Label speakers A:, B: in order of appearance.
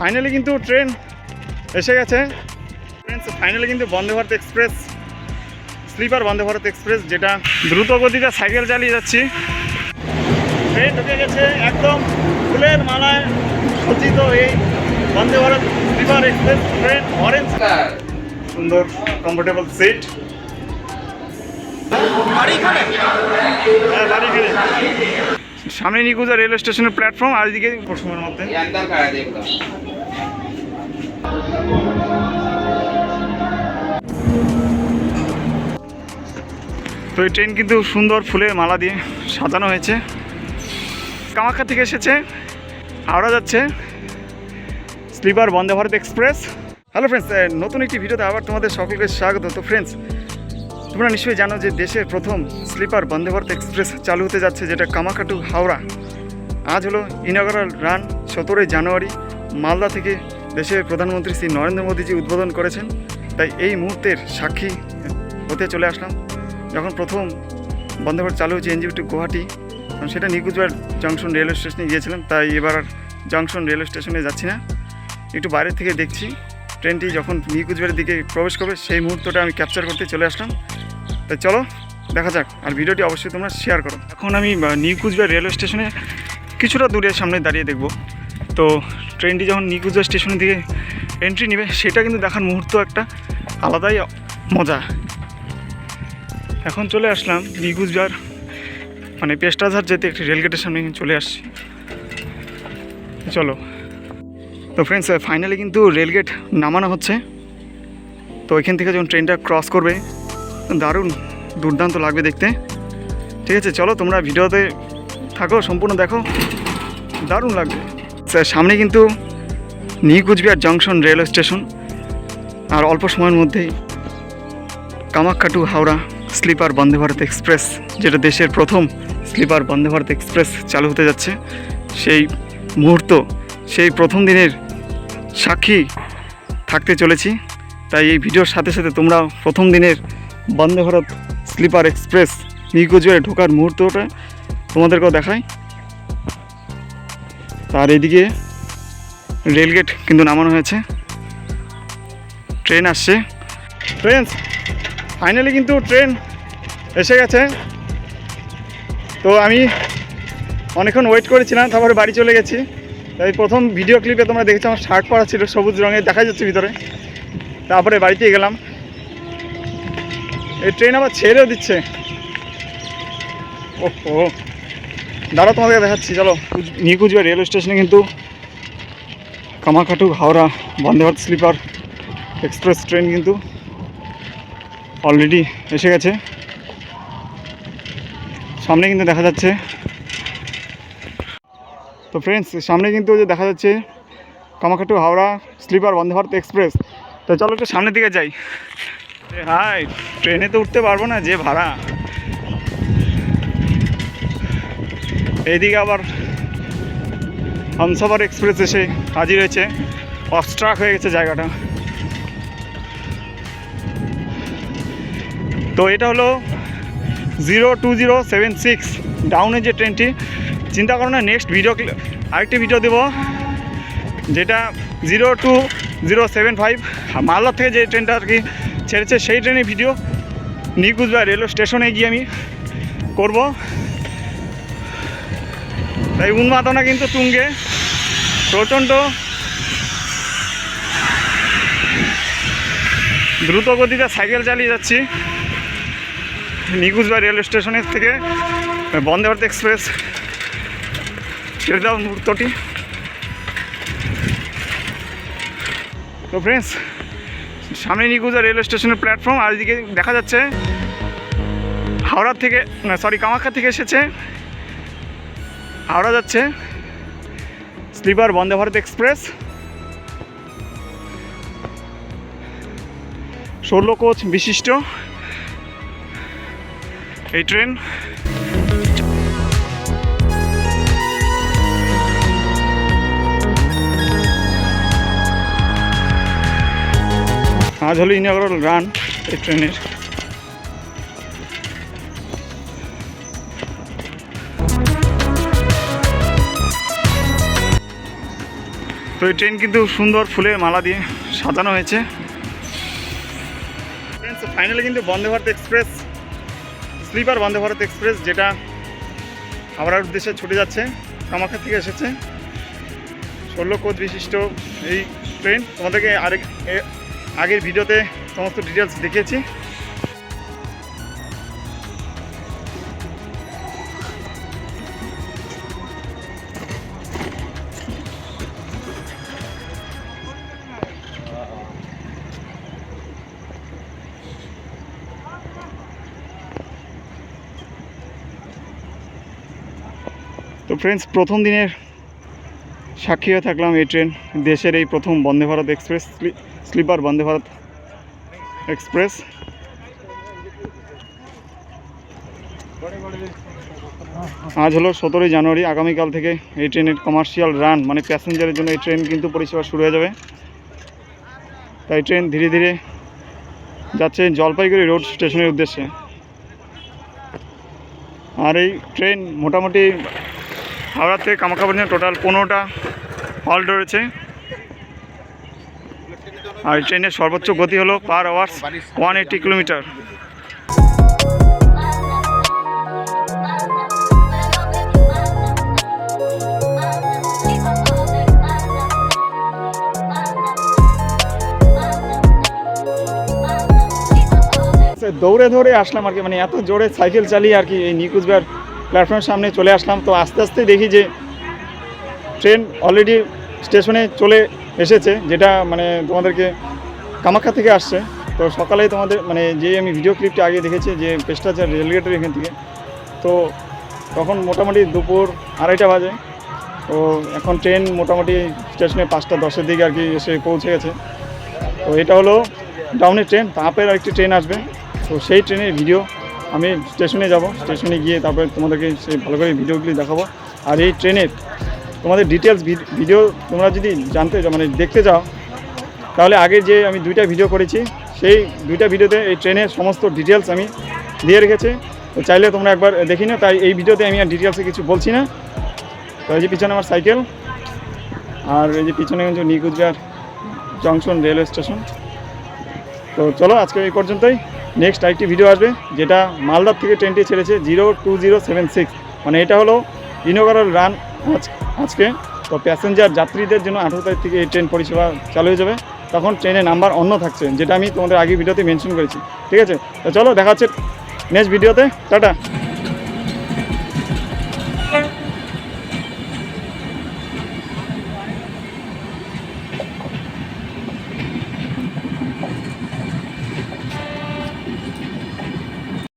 A: Finally কিন্তু train এসে গেছে। ফ্রেন্ডস ফাইনালি কিন্তু Vande Bharat Express sleeper Vande Bharat Express যেটা দ্রুত গতিতে সাইকেল চালিয়ে যাচ্ছি। ট্রেন ঢুকে গেছে একদম ফুলের মালায় সজ্জিত এই Vande Bharat sleeper Express train orange সুন্দর কমফোর্টেবল সিট হ্যাঁ বাড়ি সামনে নিকুজা রেলওয়ে স্টেশনের প্ল্যাটফর্ম আর এদিকে সময়ের মধ্যে। তো এই ট্রেন কিন্তু সুন্দর ফুলে মালা দিয়ে সাজানো হয়েছে। কামাখ্যা থেকে এসেছে হাওড়া যাচ্ছে sleeper Vande Bharat Express. Hello friends নতুন একটি ভিডিওতে আবার তোমাদের সকলকে স্বাগত। তো ফ্রেন্ডস তোমরা নিশ্চয়ই জানো যে দেশের প্রথম স্লিপার বন্দে ভারত এক্সপ্রেস চালু হতে যাচ্ছে, যেটা কামাখ্যা টু হাওড়া। আজ হলো ইনগরাল রান, সতেরোই জানুয়ারি, মালদা থেকে দেশের প্রধানমন্ত্রী শ্রী নরেন্দ্র মোদীজি উদ্বোধন করেছেন। তাই এই মুহূর্তের সাক্ষী হতে চলে আসলাম। যখন প্রথম বন্দে ভারত চালু হয়েছে এনজিও টু গুয়াহাটি সেটা নিকুজবার জংশন রেলওয়ে স্টেশনে গিয়েছিলাম। তাই এবার আর জংশন রেলওয়ে স্টেশনে যাচ্ছি না। একটু বাইরে থেকে দেখছি, ট্রেনটি যখন নিকুজবাড়ির দিকে প্রবেশ করবে, সেই মুহূর্তটা আমি ক্যাপচার করতে চলে আসলাম। তাই চলো, দেখা যাক। আর ভিডিওটি অবশ্যই তোমরা শেয়ার করো। এখন আমি নিউ কুচবিহার রেলওয়ে স্টেশনে কিছুটা দূরে সামনে দাঁড়িয়ে দেখব। তো ট্রেনটি যখন নিউ কুচবিহার স্টেশনের দিকে এন্ট্রি নেবে, সেটা কিন্তু দেখার মুহূর্ত একটা আলাদাই মজা। এখন চলে আসলাম নিউ কুচবিহার মানে পেস্টাঝার যেতে একটি রেলগেটের সামনে চলে আসছি। চলো। তো ফ্রেন্ডস ফাইনালি কিন্তু রেলগেট নামানো হচ্ছে। তো এখান থেকে যখন ট্রেনটা ক্রস করবে দারুণ দুর্দান্ত লাগবে দেখতে। ঠিক আছে, চলো তোমরা ভিডিওতে থাকো, সম্পূর্ণ দেখো। দারুণ লাগবে। স্যার, সামনে কিন্তু new Cooch Behar junction railway station. আর অল্প সময়ের মধ্যেই Kamakhya to Howrah sleeper Vande Bharat Express, যেটা দেশের প্রথম স্লিপার বন্দে ভারত এক্সপ্রেস চালু হতে যাচ্ছে। সেই মুহূর্ত, সেই প্রথম দিনের সাক্ষী থাকতে চলেছি। তাই এই ভিডিওর সাথে সাথে তোমরা প্রথম দিনের বন্দে ভারত স্লিপার এক্সপ্রেস নিকুজুয়ারে ঢোকার মুহূর্তটা তোমাদেরকেও দেখাই। আর এদিকে রেলগেট কিন্তু নামানো হয়েছে। ট্রেন আসছে। ট্রেন ফাইনালি কিন্তু ট্রেন এসে গেছে। তো আমি অনেকক্ষণ ওয়েট করেছিলাম, তারপরে বাড়ি চলে গেছি। তাই প্রথম ভিডিও ক্লিপে তোমরা দেখেছ, আমার শার্ট পরা ছিল, সবুজ রঙের, দেখা যাচ্ছে ভিতরে। তারপরে বাড়িতে গেলাম। এই ট্রেন আবার ছেড়েও দিচ্ছে। ও দাঁড়া তোমাদেরকে দেখাচ্ছি, চলো। নিউ কুচবিহার রেলওয়ে স্টেশনে কিন্তু Kamakhya to Howrah Vande Bharat sleeper Express train কিন্তু অলরেডি এসে গেছে। সামনে কিন্তু দেখা যাচ্ছে। তো ফ্রেন্ডস সামনে কিন্তু যে দেখা যাচ্ছে কামাখাটু হাওড়া স্লিপার বন্দে ভারত এক্সপ্রেস তো চলো একটু সামনের দিকে যাই। হাই, ট্রেনে তো উঠতে পারব না, যে ভাড়া। এইদিকে আবার হমসফর এক্সপ্রেস এসে হাজির হয়েছে। অস্ট্রাক হয়ে গেছে জায়গাটা। তো এটা হলো zero two zero seven six ডাউনের যে ট্রেনটি। চিন্তা করো না, নেক্সট ভিডিও আরেকটি ভিডিও দেবো, যেটা zero two zero seven five মালদার থেকে যে ট্রেনটা আর কি ছেড়েছে সেই ট্রেনের ভিডিও। কুচবিহার রেলওয়ে স্টেশনে গিয়ে আমি করব। তাই উন্মাদনা কিন্তু তুঙ্গে। প্রচণ্ড। দ্রুত গতিতে সাইকেল চালিয়ে যাচ্ছি। নিকুজবাই রেলওয়ে স্টেশনের থেকে, বন্দে ভারত এক্সপ্রেস। ছেড়ে দেওয়ার মুহূর্তটি। তো ফ্রেন্ডস সামনে নিকুজা রেলওয়ে স্টেশনের প্ল্যাটফর্ম, আর এদিকে দেখা যাচ্ছে হাওড়া থেকে, না সরি কামাখ্যা থেকে এসেছে। হাওড়া যাচ্ছে স্লিপার বন্দে ভারত এক্সপ্রেস। ষোলো কোচ বিশিষ্ট এই ট্রেন। আজ হলো ইনগ্রাল রান এই ট্রেনের তো এই ট্রেন কিন্তু সুন্দর ফুলের মালা দিয়ে সাজানো হয়েছে। ফাইনালি কিন্তু Vande Bharat Express sleeper Vande Bharat Express যেটা হাওড়ার উদ্দেশ্যে ছুটে যাচ্ছে কামাখ্যা থেকে এসেছে। ষোলো কোচ বিশিষ্ট এই ট্রেন তোমাদেরকে আরেক আগের ভিডিওতে সমস্ত ডিটেলস দেখিয়েছি। তো ফ্রেন্ডস প্রথম দিনের সাক্ষী হয়ে থাকলাম এই ট্রেন দেশের এই প্রথম Vande Bharat Express sleeper Vande Bharat Express. আজ হলো সতেরোই জানুয়ারি, আগামীকাল থেকে এই ট্রেনের কমার্শিয়াল রান মানে প্যাসেঞ্জারের জন্য এই ট্রেন কিন্তু পরিষেবা শুরু হয়ে যাবে। তাই ট্রেন ধীরে ধীরে যাচ্ছে জলপাইগুড়ি রোড স্টেশনের উদ্দেশ্যে। আর এই ট্রেন মোটামুটি হাওড়া থেকে কামাখ্যা পর্যন্ত টোটাল পনেরোটা হল্ট রয়েছে। আর ট্রেনের সর্বোচ্চ গতি হলো per hours one eighty kilometre দৌড়ে ধরে আসলাম আর কি মানে এত জোরে সাইকেল চালিয়ে আর কি এই নিকুজবার প্ল্যাটফর্মের সামনে চলে আসলাম। তো আস্তে আস্তে দেখি যে ট্রেন অলরেডি স্টেশনে চলে এসেছে, যেটা মানে তোমাদেরকে কামাখ্যা থেকে আসছে। তো সকালে তোমাদের মানে যে আমি ভিডিও ক্লিপটা আগে দেখেছি যে পেস্টাচার রেলগেটের এখান থেকে, তো তখন মোটামুটি দুপুর আড়াইটা বাজে। তো এখন ট্রেন মোটামুটি স্টেশনে পাঁচটা, দশের দিকে আর কি এসে পৌঁছে গেছে। তো এটা হলো ডাউনের ট্রেন তাপের আরেকটি ট্রেন আসবে। তো সেই ট্রেনের ভিডিও আমি স্টেশনে যাব। স্টেশনে গিয়ে তারপরে তোমাদেরকে সেই ভালো করে ভিডিওগুলি দেখাবো। আর এই ট্রেনের তোমাদের ডিটেলস ভিডিও তোমরা যদি জানতে মানে দেখতে চাও, তাহলে আগে যে আমি দুইটা ভিডিও করেছি, সেই দুইটা ভিডিওতে এই ট্রেনের সমস্ত ডিটেলস আমি দিয়ে রেখেছি। তো চাইলে তোমরা একবার দেখি না তাই এই ভিডিওতে আমি আর ডিটেলসে কিছু বলছি না। তো এই যে পিছনে আমার সাইকেল আর এই যে পিছনে new Gujarat junction railway station তো চলো, আজকে এই পর্যন্তই। নেক্সট আরেকটি ভিডিও আসবে, যেটা মালদার থেকে ট্রেনটি ছেড়েছে zero two zero seven six মানে এটা হলো ইনোগারাল রান আজকে তো প্যাসেঞ্জার যাত্রীদের জন্য আঠারো তারিখ থেকে এই ট্রেন পরিষেবা চালু হয়ে যাবে। তখন ট্রেনের নাম্বার অন্য থাকছে, যেটা আমি তোমাদের আগে ভিডিওতে মেনশন করেছি। ঠিক আছে? তো চলো, দেখা হচ্ছে নেক্সট ভিডিওতে টাটা।